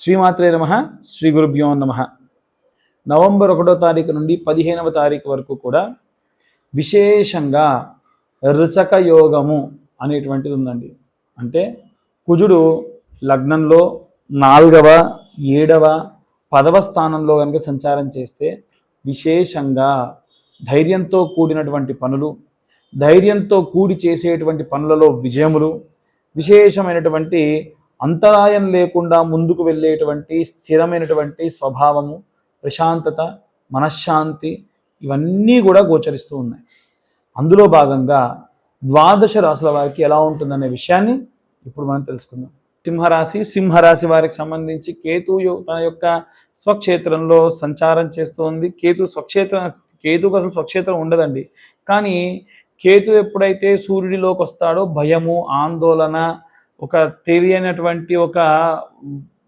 శ్రీమాత్రే నమ శ్రీ గురుభ్యో నమ. నవంబర్ ఒకటో తారీఖు నుండి పదిహేనవ తారీఖు వరకు కూడా విశేషంగా రుచక యోగము అనేటువంటిది ఉందండి. అంటే కుజుడు లగ్నంలో నాలుగవ ఏడవ పదవ స్థానంలో కనుక సంచారం చేస్తే విశేషంగా ధైర్యంతో కూడినటువంటి పనులు ధైర్యంతో కూడి చేసేటువంటి పనులలో విజయములు విశేషమైనటువంటి అంతరాయం లేకుండా ముందుకు వెళ్ళేటువంటి స్థిరమైనటువంటి స్వభావము ప్రశాంతత మనశ్శాంతి ఇవన్నీ కూడా గోచరిస్తూ ఉన్నాయి. అందులో భాగంగా ద్వాదశ రాశుల వారికి ఎలా ఉంటుందనే విషయాన్ని ఇప్పుడు మనం తెలుసుకుందాం. సింహరాశి సింహరాశి వారికి సంబంధించి కేతు తన యొక్క స్వక్షేత్రంలో సంచారం చేస్తుంది. కేతు స్వక్షేత్రం కేతుకు అసలు స్వక్షేత్రం ఉండదండి. కానీ కేతు ఎప్పుడైతే సూర్యుడిలోకి వస్తాడో భయము ఆందోళన ఒక తెలియనటువంటి ఒక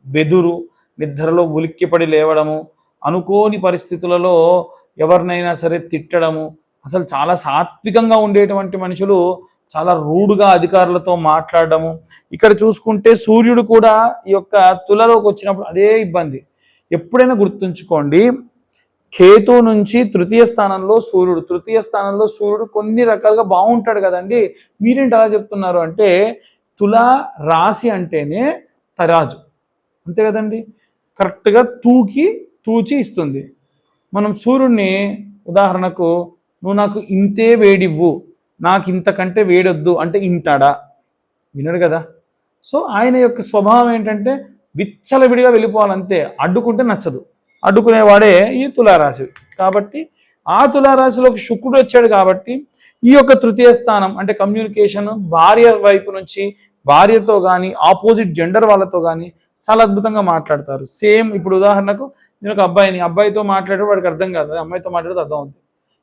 బెదురు నిద్రలో ఉలిక్కిపడి లేవడము అనుకోని పరిస్థితులలో ఎవరినైనా సరే తిట్టడము అసలు చాలా సాత్వికంగా ఉండేటువంటి మనుషులు చాలా రూడ్గా అధికారులతో మాట్లాడడము. ఇక్కడ చూసుకుంటే సూర్యుడు కూడా ఈ యొక్క తులలోకి వచ్చినప్పుడు అదే ఇబ్బంది. ఎప్పుడైనా గుర్తుంచుకోండి కేతు నుంచి తృతీయ స్థానంలో సూర్యుడు తృతీయ స్థానంలో సూర్యుడు కొన్ని రకాలుగా బాగుంటాడు కదండి. మీరేంటి అలా చెప్తున్నారు అంటే తుల రాశి అంటేనే తరాజు. అంతే కదండి? కరెక్ట్గా తూకి తూచి ఇస్తుంది. మనం సూర్యుడిని ఉదాహరణకు నువ్వు నాకు ఇంతే వేడివ్వు నాకు ఇంతకంటే వేడొద్దు అంటే ఇంటాడా? వినడు కదా. సో ఆయన యొక్క స్వభావం ఏంటంటే విచ్చలవిడిగా వెళ్ళిపోవాలంతే. అడ్డుకుంటే నచ్చదు. అడ్డుకునేవాడే ఈ తులారాశి. కాబట్టి ఆ తులారాశిలోకి శుక్రుడు వచ్చాడు కాబట్టి ఈ యొక్క తృతీయ స్థానం అంటే కమ్యూనికేషన్ భార్య వైపు నుంచి భార్యతో కానీ ఆపోజిట్ జెండర్ వాళ్ళతో కానీ చాలా అద్భుతంగా మాట్లాడతారు. సేమ్ ఇప్పుడు ఉదాహరణకు నేను ఒక అబ్బాయిని అబ్బాయితో మాట్లాడే వాడికి అర్థం కాదు. అమ్మాయితో మాట్లాడితే అర్థం అవుతుంది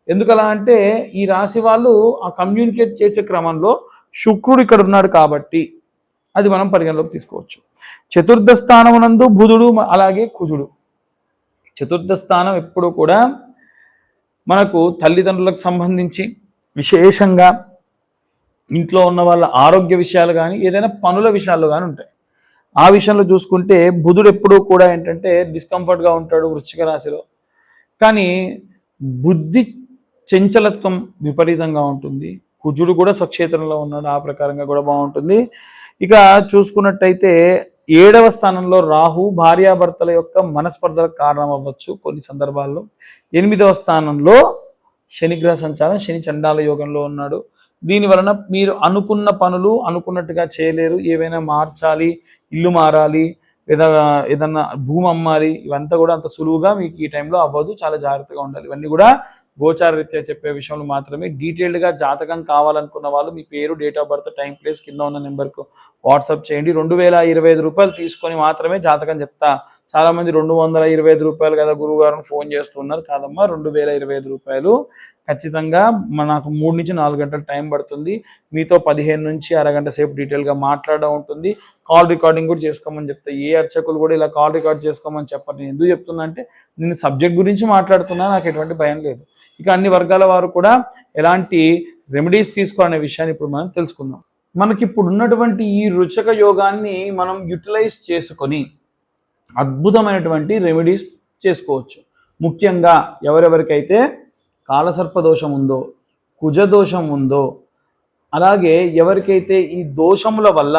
ఎందుకలా అంటే ఈ రాశి వాళ్ళు ఆ కమ్యూనికేట్ చేసే క్రమంలో శుక్రుడు ఇక్కడ ఉన్నాడు కాబట్టి అది మనం పరిగణలోకి తీసుకోవచ్చు. చతుర్థ స్థానమునందు బుధుడు అలాగే కుజుడు. చతుర్థ స్థానం ఎప్పుడు కూడా మనకు తల్లిదండ్రులకు సంబంధించి విశేషంగా ఇంట్లో ఉన్న వాళ్ళ ఆరోగ్య విషయాలు కానీ ఏదైనా పనుల విషయాల్లో కానీ ఉంటాయి. ఆ విషయంలో చూసుకుంటే బుధుడు ఎప్పుడూ కూడా ఏంటంటే డిస్కంఫర్ట్గా ఉంటాడు వృశ్చిక రాశిలో. కానీ బుద్ధి చంచలత్వం విపరీతంగా ఉంటుంది. కుజుడు కూడా స్వక్షేత్రంలో ఉన్నాడు. ఆ ప్రకారంగా కూడా బాగుంటుంది. ఇక చూసుకున్నట్టయితే ఏడవ స్థానంలో రాహు భార్యాభర్తల యొక్క మనస్పర్ధలకు కారణం అవ్వచ్చు కొన్ని సందర్భాల్లో. ఎనిమిదవ స్థానంలో శనిగ్రహ సంచారం శని చండాల యోగంలో ఉన్నాడు. దీని వలన మీరు అనుకున్న పనులు అనుకున్నట్టుగా చేయలేరు. ఏవైనా మార్చాలి ఇల్లు మారాలి లేదా ఏదన్నా భూమి అమ్మాలి ఇవంతా కూడా అంత సులువుగా మీకు ఈ టైంలో అవ్వదు. చాలా జాగ్రత్తగా ఉండాలి. ఇవన్నీ కూడా గోచార రీత్యా చెప్పే విషయంలో మాత్రమే. డీటెయిల్డ్గా జాతకం కావాలనుకున్న వాళ్ళు మీ పేరు date of birth time place కింద ఉన్న నెంబర్కు వాట్సాప్ చేయండి. రెండు వేల ఇరవై ఐదు రూపాయలు తీసుకొని మాత్రమే జాతకం చెప్తా చాలా మంది రెండు వందల ఇరవై ఐదు రూపాయలు కదా గురువు గారిని ఫోన్ చేస్తున్నారు. కాదమ్మా రెండు వేల ఇరవై ఐదు రూపాయలు. ఖచ్చితంగా నాకు మూడు నుంచి నాలుగు గంటల టైం పడుతుంది. మీతో పదిహేను నుంచి అరగంట సేపు డీటెయిల్గా మాట్లాడడం ఉంటుంది. కాల్ రికార్డింగ్ కూడా చేసుకోమని చెప్తా. ఏ అర్చకులు కూడా ఇలా కాల్ రికార్డ్ చేసుకోమని చెప్పరు. నేను ఎందుకు చెప్తున్నా అంటే నేను సబ్జెక్ట్ గురించి మాట్లాడుతున్నా నాకు ఎటువంటి భయం లేదు. ఇక అన్ని వర్గాల వారు కూడా ఎలాంటి రెమెడీస్ తీసుకోవాలనే విషయాన్ని ఇప్పుడు మనం తెలుసుకుందాం. మనకి ఇప్పుడు ఉన్నటువంటి ఈ రుచక యోగాన్ని మనం యూటిలైజ్ చేసుకొని అద్భుతమైనటువంటి రెమెడీస్ చేసుకోవచ్చు. ముఖ్యంగా ఎవరెవరికైతే కాలసర్ప దోషం ఉందో కుజ దోషం ఉందో అలాగే ఎవరికైతే ఈ దోషముల వల్ల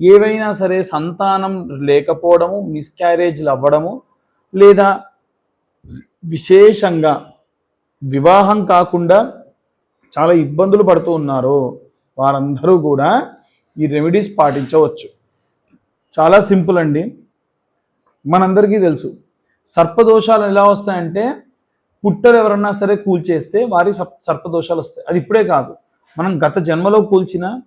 ఏవైనా సరే సంతానం లేకపోవడము మిస్క్యారేజ్లు అవ్వడము లేదా విశేషంగా వివాహం కాకుండా చాలా ఇబ్బందులు పడుతూ ఉన్నారు వారందరూ కూడా ఈ రెమెడీస్ పాటించవచ్చు. చాలా సింపుల్ అండి. మనందరికీ తెలుసు. సర్పదోషాలు ఎలా వస్తాయంటే పుట్టలు ఎవరన్నా సరే కూల్చేస్తే వారి సప్ సర్పదోషాలు వస్తాయి. అది ఇప్పుడే కాదు. మనం గత జన్మలో కూల్చిన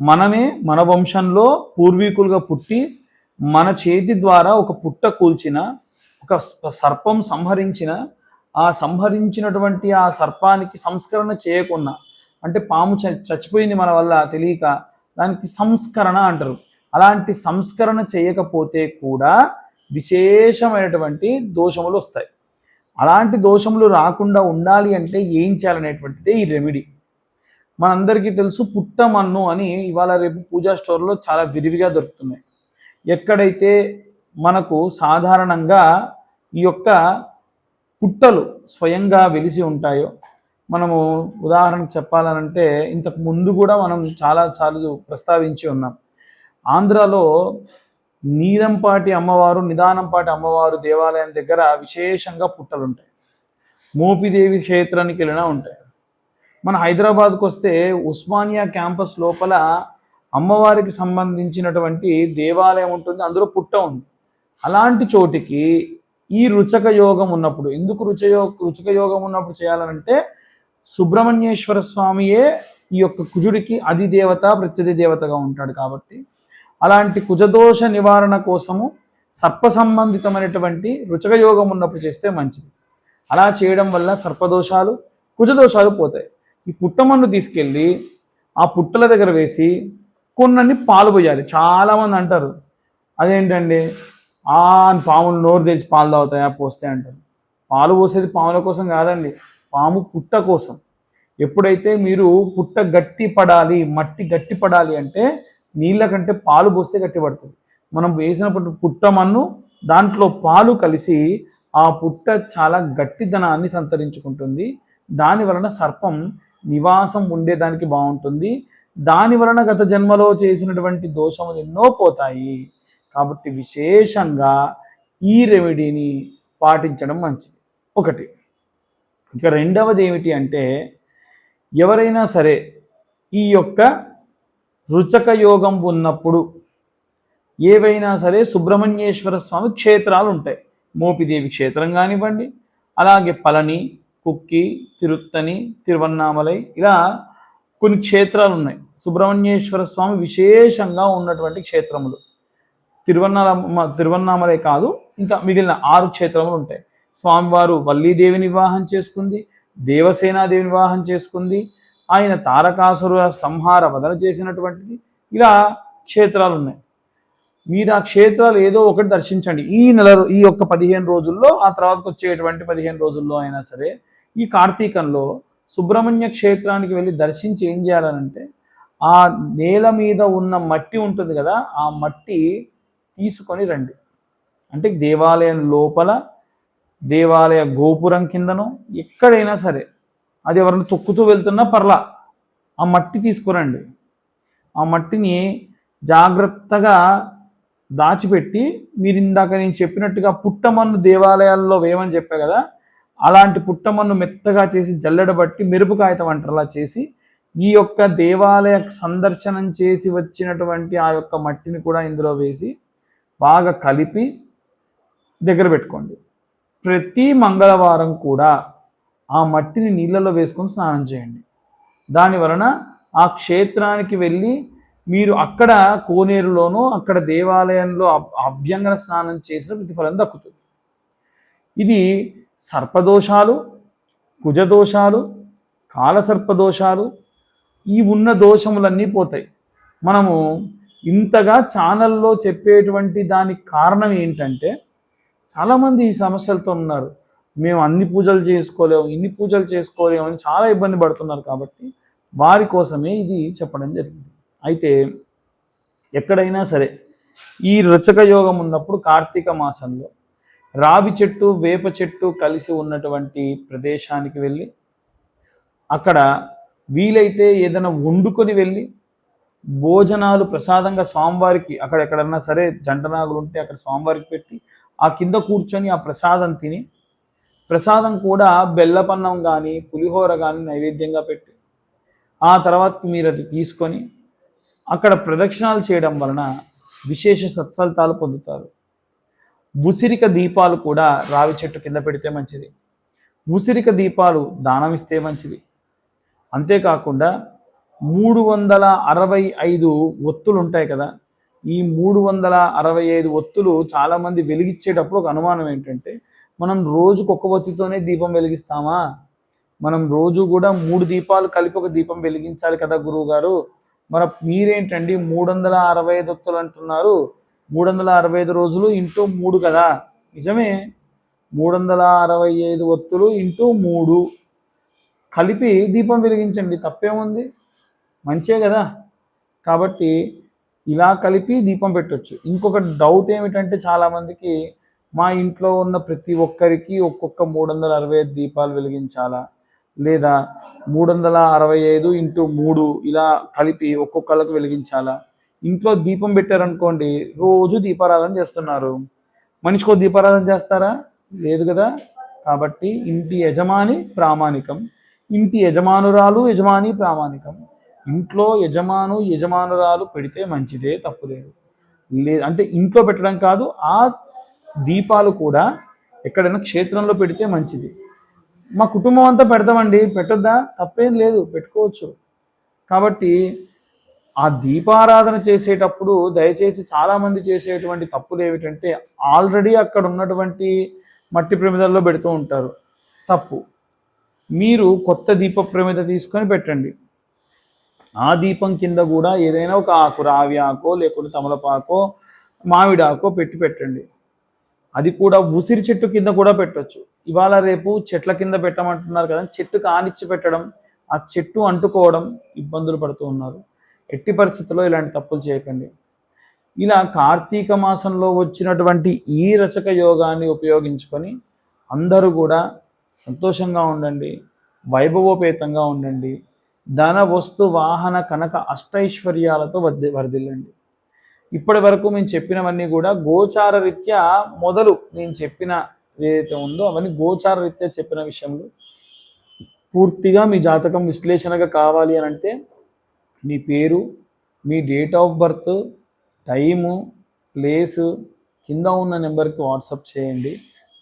మనమే మన వంశంలో పూర్వీకులుగా పుట్టి మన చేతి ద్వారా ఒక పుట్ట కూల్చిన ఒక సర్పం సంహరించిన ఆ సంహరించినటువంటి ఆ సర్పానికి సంస్కరణ చేయకుండా అంటే పాము చ- చచ్చిపోయింది మన వల్ల తెలియక దానికి సంస్కరణ అంటారు. అలాంటి సంస్కరణ చేయకపోతే కూడా విశేషమైనటువంటి దోషములు వస్తాయి. అలాంటి దోషములు రాకుండా ఉండాలి అంటే ఏం చేయాలనేటువంటిదే ఈ రెమెడీ మనందరికీ తెలుసు పుట్టమన్ను అని ఇవాళ రేపు పూజా స్టోర్లో చాలా విరివిగా దొరుకుతున్నాయి. ఎక్కడైతే మనకు సాధారణంగా ఈ యొక్క పుట్టలు స్వయంగా వెలిసి ఉంటాయో మనము ఉదాహరణకు చెప్పాలనంటే ఇంతకు ముందు కూడా మనం చాలాసార్లు ప్రస్తావించి ఉన్నాం. ఆంధ్రాలో నీలంపాటి అమ్మవారు నిదానంపాటి అమ్మవారు దేవాలయం దగ్గర విశేషంగా పుట్టలు ఉంటాయి. మోపిదేవి క్షేత్రానికి వెళ్ళినా ఉంటాయి. మన హైదరాబాద్కు వస్తే ఉస్మానియా క్యాంపస్ లోపల అమ్మవారికి సంబంధించినటువంటి దేవాలయం ఉంటుంది అందులో పుట్ట ఉంది. అలాంటి చోటికి ఈ రుచక యోగం ఉన్నప్పుడు ఎందుకు రుచయో రుచక యోగం ఉన్నప్పుడు చేయాలనంటే సుబ్రహ్మణ్యేశ్వర స్వామియే ఈ యొక్క కుజుడికి అధిదేవత ప్రత్యధి దేవతగా ఉంటాడు కాబట్టి అలాంటి కుజదోష నివారణ కోసము సర్ప సంబంధితమైనటువంటి రుచక యోగం ఉన్నప్పుడు చేస్తే మంచిది. అలా చేయడం వల్ల సర్పదోషాలు కుజదోషాలు పోతాయి. ఈ పుట్టమన్ను తీసుకెళ్ళి ఆ పుట్టల దగ్గర వేసి కొన్నన్ని పాలు పోయాలి. చాలామంది అంటారు అదేంటండి? ఆ పాములు నోరు తెచ్చి పాలు తాగుతాయా పోస్తే అంటారు. పాలు పోసేది పాముల కోసం కాదండి పాము పుట్ట కోసం. ఎప్పుడైతే మీరు పుట్ట గట్టి పడాలి మట్టి గట్టి పడాలి అంటే నీళ్ళ కంటే పాలు పోస్తే గట్టిపడుతుంది. మనం వేసినప్పుడు పుట్ట మన్ను దాంట్లో పాలు కలిసి ఆ పుట్ట చాలా గట్టిదనాన్ని సంతరించుకుంటుంది. దాని వలన సర్పం నివాసం ఉండేదానికి బాగుంటుంది. దాని వలన గత జన్మలో చేసినటువంటి దోషములు ఎన్నో పోతాయి. కాబట్టి విశేషంగా ఈ రెమెడీని పాటించడం మంచిది. ఒకటి. ఇక రెండవది ఏమిటి అంటే ఎవరైనా సరే ఈ యొక్క రుచక యోగం ఉన్నప్పుడు ఏవైనా సరే సుబ్రహ్మణ్యేశ్వర స్వామి క్షేత్రాలు ఉంటాయి మోపిదేవి క్షేత్రం కానివ్వండి అలాగే పళని కుక్కి తిరుత్తని తిరువన్నామలై ఇలా కొన్ని క్షేత్రాలు ఉన్నాయి సుబ్రహ్మణ్యేశ్వర స్వామి విశేషంగా ఉన్నటువంటి క్షేత్రములు. తిరువన్నామ తిరువన్నామలై కాదు ఇంకా మిగిలిన ఆరు క్షేత్రములు ఉంటాయి స్వామివారు వల్లీదేవిని వివాహం చేసుకుంది దేవసేనాదేవిని వివాహం చేసుకుంది ఆయన తారకాసుర సంహార వదన చేసినటువంటిది. ఇలా క్షేత్రాలు ఉన్నాయి మీరు ఆ క్షేత్రాలు ఏదో ఒకటి దర్శించండి. ఈ నెల ఈ యొక్క పదిహేను రోజుల్లో ఆ తర్వాతకు వచ్చేటువంటి పదిహేను రోజుల్లో అయినా సరే ఈ కార్తీకంలో సుబ్రహ్మణ్య క్షేత్రానికి వెళ్ళి దర్శించి ఏం చేయాలనంటే ఆ నేల మీద ఉన్న మట్టి ఉంటుంది కదా ఆ మట్టి తీసుకొని రండి. అంటే దేవాలయం లోపల దేవాలయ గోపురం కిందనో ఎక్కడైనా సరే అది ఎవరిని తొక్కుతూ వెళ్తున్నా పర్లా. ఆ మట్టి తీసుకురండి. ఆ మట్టిని జాగ్రత్తగా దాచిపెట్టి మీరు ఇందాక నేను చెప్పినట్టుగా పుట్టమన్ను దేవాలయాల్లో వేయమని చెప్పా కదా అలాంటి పుట్టమన్ను మెత్తగా చేసి జల్లెడబట్టి మెరుపు కాగితం చేసి ఈ యొక్క దేవాలయ సందర్శనం చేసి వచ్చినటువంటి ఆ యొక్క మట్టిని కూడా ఇందులో వేసి బాగా కలిపి దగ్గర పెట్టుకోండి. ప్రతి మంగళవారం కూడా ఆ మట్టిని నీళ్ళలో వేసుకొని స్నానం చేయండి. దాని వలన ఆ క్షేత్రానికి వెళ్ళి మీరు అక్కడ కోనేరులోనో అక్కడ దేవాలయంలో అభ్యంగన స్నానం చేసిన ప్రతిఫలం దక్కుతుంది. ఇది సర్పదోషాలు కుజదోషాలు కాలసర్పదోషాలు ఈ ఉన్న దోషములన్నీ పోతాయి. మనము ఇంతగా ఛానల్లో చెప్పేటువంటి దానికి కారణం ఏంటంటే చాలామంది ఈ సమస్యలతో ఉన్నారు. మేము అన్ని పూజలు చేసుకోలేము ఇన్ని పూజలు చేసుకోలేము అని చాలా ఇబ్బంది పడుతున్నారు కాబట్టి వారి కోసమే ఇది చెప్పడం జరిగింది. అయితే ఎక్కడైనా సరే ఈ రచక యోగం ఉన్నప్పుడు కార్తీక మాసంలో రావి చెట్టు వేప చెట్టు కలిసి ఉన్నటువంటి ప్రదేశానికి వెళ్ళి అక్కడ వీలైతే ఏదైనా వండుకొని వెళ్ళి భోజనాలు ప్రసాదంగా స్వామివారికి అక్కడ ఎక్కడన్నా సరే జంటనాగులు ఉంటే అక్కడ స్వామివారికి పెట్టి ఆ కింద కూర్చొని ఆ ప్రసాదం తిని ప్రసాదం కూడా బెల్లపన్నం కానీ పులిహోర కానీ నైవేద్యంగా పెట్టి. ఆ తర్వాత మీరు అది తీసుకొని అక్కడ ప్రదక్షిణాలు చేయడం వలన విశేష సత్ఫలితాలు పొందుతారు. ఉసిరిక దీపాలు కూడా రావి చెట్టు కింద పెడితే మంచిది. ఉసిరిక దీపాలు దానం ఇస్తే మంచిది. అంతేకాకుండా మూడు వందల అరవై ఐదు ఒత్తులు ఉంటాయి కదా ఈ మూడు వందల అరవై ఐదు ఒత్తులు చాలామంది వెలిగించేటప్పుడు ఒక అనుమానం ఏంటంటే మనం రోజు ఒక దీపం వెలిగిస్తామా? మనం రోజు కూడా మూడు దీపాలు కలిపి ఒక దీపం వెలిగించాలి కదా గురువు గారు మన మీరేంటండి మూడు వందల అరవై ఐదు ఒత్తులు అంటున్నారు. మూడు వందల అరవై ఐదు రోజులు ఇంటూ మూడు కదా? నిజమే. మూడు వందల అరవై ఐదు ఒత్తులు ఇంటూ మూడు. కలిపి దీపం వెలిగించండి తప్పేముంది? మంచే కదా. కాబట్టి ఇలా కలిపి దీపం పెట్టవచ్చు ఇంకొక డౌట్ ఏమిటంటే చాలామందికి మా ఇంట్లో ఉన్న ప్రతి ఒక్కరికి ఒక్కొక్క మూడు వందల అరవై ఐదు దీపాలు వెలిగించాలా? లేదా మూడు వందల అరవై ఐదు ఇంటూ మూడు ఇలా కలిపి ఒక్కొక్కళ్ళకు వెలిగించాలా? ఇంట్లో దీపం పెట్టారనుకోండి రోజు దీపారాధన చేస్తున్నారు. మనిషికో దీపారాధన చేస్తారా? లేదు కదా? కాబట్టి ఇంటి యజమాని ప్రామాణికం. ఇంటి యజమానురాలు యజమాని ప్రామాణికం. ఇంట్లో యజమాను యజమానురాలు పెడితే మంచిదే తప్పులేదు. లేదు అంటే ఇంట్లో పెట్టడం కాదు ఆ దీపాలు కూడా ఎక్కడైనా క్షేత్రంలో పెడితే మంచిది. మా కుటుంబం అంతా పెడతామండి. పెట్టొద్దా? తప్పేం లేదు. పెట్టుకోవచ్చు. కాబట్టి ఆ దీపారాధన చేసేటప్పుడు దయచేసి చాలామంది చేసేటువంటి తప్పులు ఏమిటంటే ఆల్రెడీ అక్కడ ఉన్నటువంటి మట్టి ప్రమిదల్లో పెడుతూ ఉంటారు. తప్పు. మీరు కొత్త దీప ప్రమిద తీసుకొని పెట్టండి. ఆ దీపం కింద కూడా ఏదైనా ఒక ఆకు రావి ఆకో లేకుంటే తమలపాకో మామిడాకో పెట్టి పెట్టండి. అది కూడా ఉసిరి చెట్టు కింద కూడా పెట్టొచ్చు. ఇవాళ రేపు చెట్ల కింద పెట్టమంటున్నారు కదా చెట్టు కానిచ్చి పెట్టడం ఆ చెట్టు అంటుకోవడం ఇబ్బందులు పడుతూ ఉన్నారు. ఎట్టి పరిస్థితుల్లో ఇలాంటి తప్పులు చేయకండి. ఇలా కార్తీక మాసంలో వచ్చినటువంటి ఈ రచక యోగాన్ని ఉపయోగించుకొని అందరూ కూడా సంతోషంగా ఉండండి వైభవోపేతంగా ఉండండి ధన వస్తు వాహన కనక అష్టైశ్వర్యాలతో వర్ధి వర్ధిల్లండి. ఇప్పటి వరకు మేము చెప్పినవన్నీ కూడా గోచార రీత్యా మొదలు నేను చెప్పిన ఏదైతే ఉందో అవన్నీ గోచార రీత్యా చెప్పిన విషయంలో పూర్తిగా మీ జాతకం విశ్లేషణగా కావాలి అని అంటే మీ పేరు మీ date of birth time place కింద ఉన్న నెంబర్కి వాట్సాప్ చేయండి.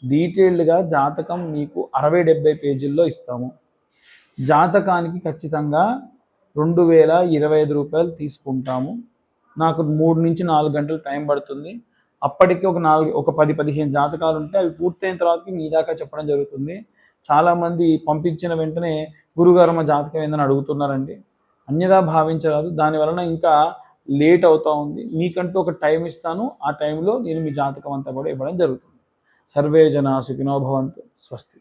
డీటెయిల్డ్గా జాతకం మీకు అరవై డెబ్బై పేజీల్లో ఇస్తాము. జాతకానికి ఖచ్చితంగా రెండు వేల ఇరవై ఐదు రూపాయలు తీసుకుంటాము. నాకు మూడు నుంచి నాలుగు గంటలు టైం పడుతుంది. అప్పటికి ఒక నాలుగు ఒక పది పదిహేను జాతకాలు ఉంటే అవి పూర్తయిన తర్వాత మీ దాకా చెప్పడం జరుగుతుంది. చాలామంది పంపించిన వెంటనే గురుగారు మా జాతకం ఏందని అడుగుతున్నారండి. అన్యదా భావించరాదు. దాని వలన ఇంకా లేట్ అవుతా ఉంది. మీకంటూ ఒక టైం ఇస్తాను. ఆ టైంలో నేను మీ జాతకం అంతా కూడా ఇవ్వడం జరుగుతుంది. సర్వే జన సుఖినోభవంతు స్వస్తి.